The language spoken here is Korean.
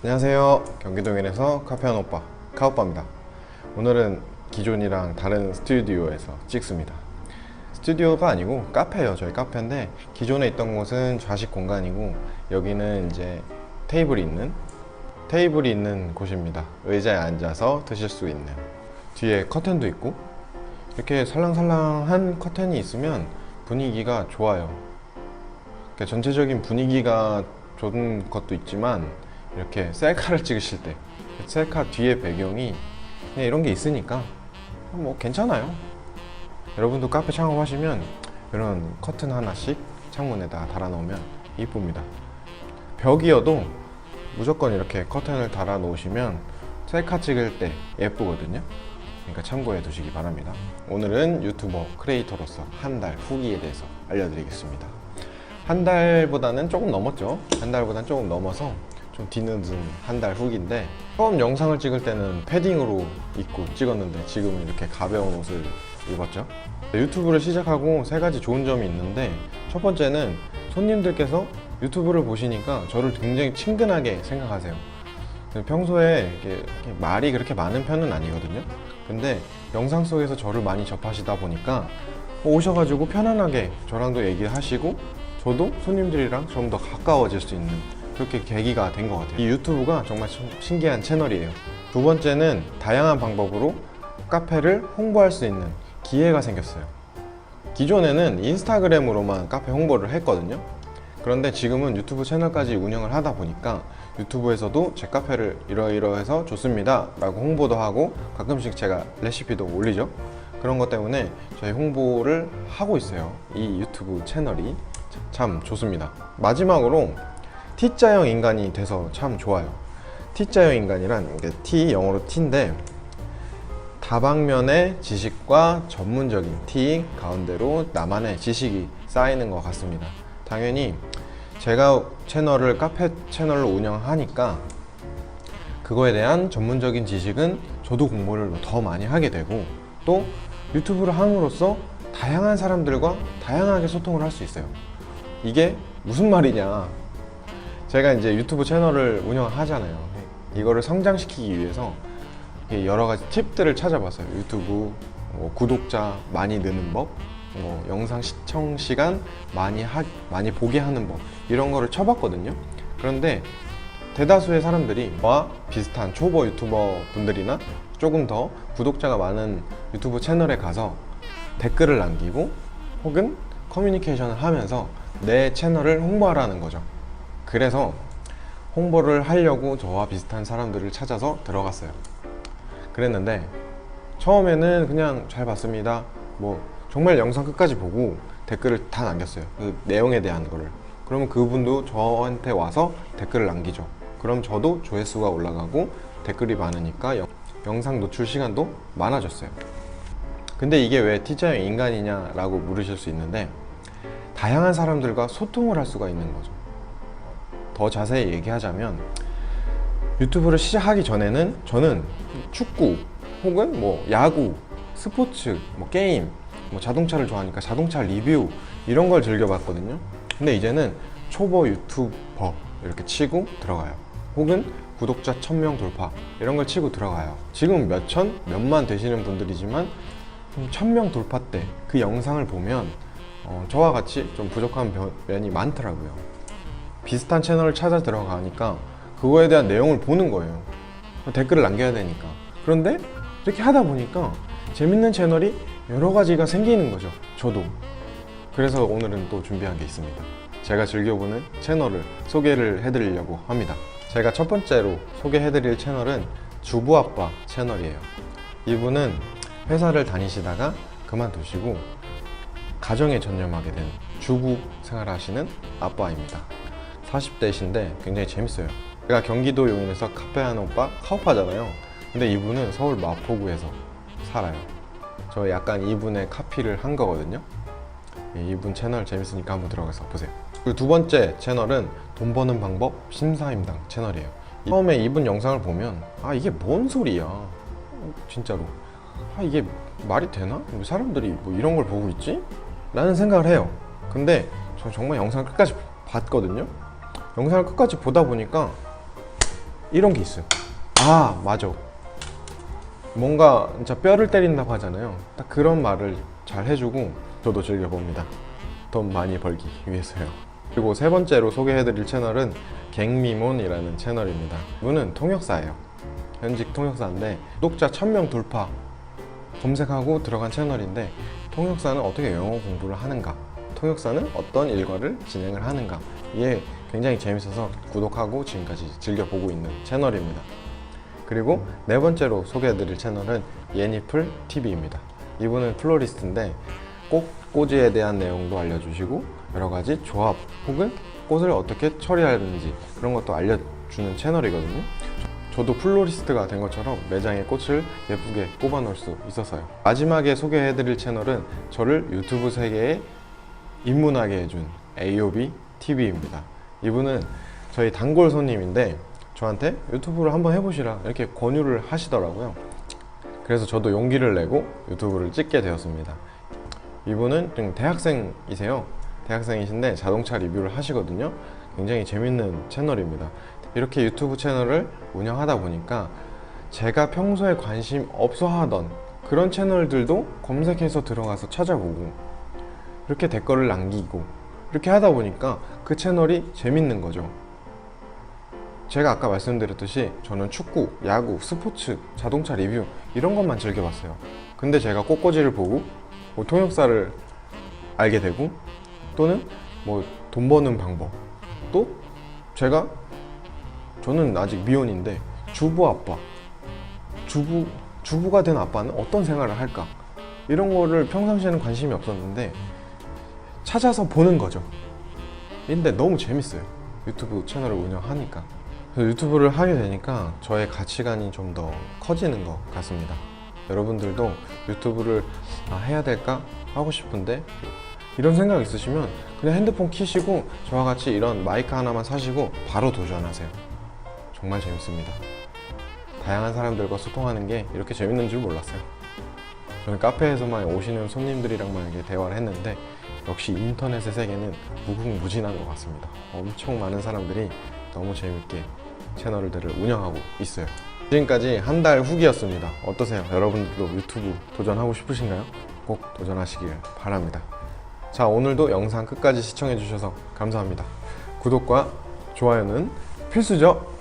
안녕하세요. 경기도민에서 카페한 오빠 카오빠입니다. 오늘은 기존이랑 다른 스튜디오에서 찍습니다. 스튜디오가 아니고 카페예요. 저희 카페인데 기존에 있던 곳은 좌식 공간이고 여기는 이제 테이블이 있는 테이블이 있는 곳입니다. 의자에 앉아서 드실 수 있는 뒤에 커튼도 있고 이렇게 살랑살랑한 커튼이 있으면 분위기가 좋아요. 그러니까 전체적인 분위기가 좋은 것도 있지만 이렇게 셀카를 찍으실 때 셀카 뒤에 배경이 이런 게 있으니까 뭐 괜찮아요. 여러분도 카페 창업하시면 이런 커튼 하나씩 창문에다 달아놓으면 이쁩니다. 벽이어도 무조건 이렇게 커튼을 달아 놓으시면 셀카 찍을 때 예쁘거든요. 그러니까 참고해 두시기 바랍니다. 오늘은 유튜버 크리에이터로서 한 달 후기에 대해서 알려드리겠습니다. 한 달보다는 조금 넘었죠. 한 달보다는 조금 넘어서 좀 뒤늦은 한 달 후기인데 처음 영상을 찍을 때는 패딩으로 입고 찍었는데 지금은 이렇게 가벼운 옷을 입었죠. 유튜브를 시작하고 세 가지 좋은 점이 있는데 첫 번째는 손님들께서 유튜브를 보시니까 저를 굉장히 친근하게 생각하세요. 평소에 이렇게 이렇게 말이 그렇게 많은 편은 아니거든요. 근데 영상 속에서 저를 많이 접하시다 보니까 오셔가지고 편안하게 저랑도 얘기하시고 저도 손님들이랑 좀 더 가까워질 수 있는 그렇게 계기가 된 것 같아요. 이 유튜브가 정말 참 신기한 채널이에요. 두 번째는 다양한 방법으로 카페를 홍보할 수 있는 기회가 생겼어요. 기존에는 인스타그램으로만 카페 홍보를 했거든요. 그런데 지금은 유튜브 채널까지 운영을 하다 보니까 유튜브에서도 제 카페를 이러이러해서 좋습니다 라고 홍보도 하고 가끔씩 제가 레시피도 올리죠 그런 것 때문에 저희 홍보를 하고 있어요 이 유튜브 채널이 참 좋습니다 마지막으로 T자형 인간이 돼서 참 좋아요 T자형 인간이란 T 영어로 T인데 다방면의 지식과 전문적인 T 가운데로 나만의 지식이 쌓이는 것 같습니다. 당연히 제가 채널을 카페 채널로 운영하니까 그거에 대한 전문적인 지식은 저도 공부를 더 많이 하게 되고 또 유튜브를 함으로써 다양한 사람들과 다양하게 소통을 할 수 있어요. 이게 무슨 말이냐? 제가 이제 유튜브 채널을 운영하잖아요. 이거를 성장시키기 위해서 여러 가지 팁들을 찾아봤어요. 유튜브 뭐 구독자 많이 느는 법, 뭐 영상 시청 시간 많이 하, 많이 보게 하는 법 이런 거를 쳐봤거든요. 그런데 대다수의 사람들이 저와 비슷한 초보 유튜버 분들이나 조금 더 구독자가 많은 유튜브 채널에 가서 댓글을 남기고 혹은 커뮤니케이션을 하면서 내 채널을 홍보하라는 거죠. 그래서 홍보를 하려고 저와 비슷한 사람들을 찾아서 들어갔어요. 그랬는데 처음에는 그냥 잘 봤습니다. 뭐 정말 영상 끝까지 보고 댓글을 다 남겼어요. 그 내용에 대한 거를. 그러면 그분도 저한테 와서 댓글을 남기죠. 그럼 저도 조회수가 올라가고 댓글이 많으니까 영, 영상 노출 시간도 많아졌어요. 근데 이게 왜 T자형 인간이냐 라고 물으실 수 있는데 다양한 사람들과 소통을 할 수가 있는 거죠. 더 자세히 얘기하자면 유튜브를 시작하기 전에는 저는 축구 혹은 뭐 야구, 스포츠, 뭐 게임, 뭐 자동차를 좋아하니까 자동차 리뷰 이런 걸 즐겨봤거든요. 근데 이제는 초보 유튜버 이렇게 치고 들어가요. 혹은 구독자 1000명 돌파 이런 걸 치고 들어가요. 지금 몇천, 몇만 되시는 분들이지만 1000명 돌파 때 그 영상을 보면 어, 저와 같이 좀 부족한 면- 면이 많더라고요. 비슷한 채널을 찾아 들어가니까 그거에 대한 내용을 보는 거예요. 댓글을 남겨야 되니까. 그런데 이렇게 하다 보니까 재밌는 채널이 여러 가지가 생기는 거죠. 저도. 그래서 오늘은 또 준비한 게 있습니다. 제가 즐겨보는 채널을 소개를 해드리려고 합니다. 제가 첫 번째로 소개해드릴 채널은 주부아빠 채널이에요. 이분은 회사를 다니시다가 그만두시고 가정에 전념하게 된 주부 생활하시는 아빠입니다. 40대이신데 굉장히 재밌어요. 제가 경기도 용인에서 카페 하는 오빠 카오파잖아요. 근데 이분은 서울 마포구에서 살아요. 저 약간 이분의 카피를 한 거거든요. 예, 이분 채널 재밌으니까 한번 들어가서 보세요. 그리고 두 번째 채널은 돈 버는 방법 심사임당 채널이에요. 처음에 이분 영상을 보면 아 이게 뭔 소리야 진짜로 아 이게 말이 되나? 왜 사람들이 뭐 이런 걸 보고 있지? 라는 생각을 해요. 근데 저 정말 영상을 끝까지 봤거든요. 영상을 끝까지 보다 보니까 이런 게 있어요. 아, 맞아. 뭔가 진짜 뼈를 때린다고 하잖아요. 딱 그런 말을 잘 해주고 저도 즐겨봅니다. 돈 많이 벌기 위해서요. 그리고 세 번째로 소개해드릴 채널은 갱미몬이라는 채널입니다. 이분은 통역사예요. 현직 통역사인데 구독자 1000명 돌파 검색하고 들어간 채널인데 통역사는 어떻게 영어 공부를 하는가 통역사는 어떤 일과를 진행을 하는가 이게 굉장히 재밌어서 구독하고 지금까지 즐겨보고 있는 채널입니다. 그리고 네 번째로 소개해드릴 채널은 예니플 TV입니다. 이분은 플로리스트인데 꽃꽂이에 대한 내용도 알려주시고 여러 가지 조합 혹은 꽃을 어떻게 처리하는지 그런 것도 알려주는 채널이거든요. 저도 플로리스트가 된 것처럼 매장에 꽃을 예쁘게 꼽아 놓을 수 있었어요. 마지막에 소개해 드릴 채널은 저를 유튜브 세계에 입문하게 해준 AOB TV입니다. 이분은 저희 단골 손님인데 저한테 유튜브를 한번 해보시라 이렇게 권유를 하시더라고요. 그래서 저도 용기를 내고 유튜브를 찍게 되었습니다. 이분은 지금 대학생이세요. 대학생이신데 자동차 리뷰를 하시거든요. 굉장히 재밌는 채널입니다. 이렇게 유튜브 채널을 운영하다 보니까 제가 평소에 관심 없어 하던 그런 채널들도 검색해서 들어가서 찾아보고 이렇게 댓글을 남기고 이렇게 하다 보니까 그 채널이 재밌는 거죠. 제가 아까 말씀드렸듯이 저는 축구, 야구, 스포츠, 자동차 리뷰 이런 것만 즐겨봤어요. 근데 제가 꽃꽂이를 보고 뭐 통역사를 알게 되고 또는 뭐 돈 버는 방법 또 제가 저는 아직 미혼인데 주부 아빠 주부 주부가 된 아빠는 어떤 생활을 할까 이런 거를 평상시에는 관심이 없었는데 찾아서 보는 거죠. 근데 너무 재밌어요. 유튜브 채널을 운영하니까. 유튜브를 하게 되니까 저의 가치관이 좀 더 커지는 것 같습니다. 여러분들도 유튜브를 아, 해야 될까 하고 싶은데 이런 생각 있으시면 그냥 핸드폰 키시고 저와 같이 이런 마이크 하나만 사시고 바로 도전하세요. 정말 재밌습니다. 다양한 사람들과 소통하는 게 이렇게 재밌는 줄 몰랐어요. 저는 카페에서만 오시는 손님들이랑만 이렇게 대화를 했는데 역시 인터넷의 세계는 무궁무진한 것 같습니다. 엄청 많은 사람들이 너무 재밌게 채널들을 운영하고 있어요. 지금까지 한 달 후기였습니다. 어떠세요? 여러분들도 유튜브 도전하고 싶으신가요? 꼭 도전하시길 바랍니다. 자, 오늘도 영상 끝까지 시청해주셔서 감사합니다. 구독과 좋아요는 필수죠?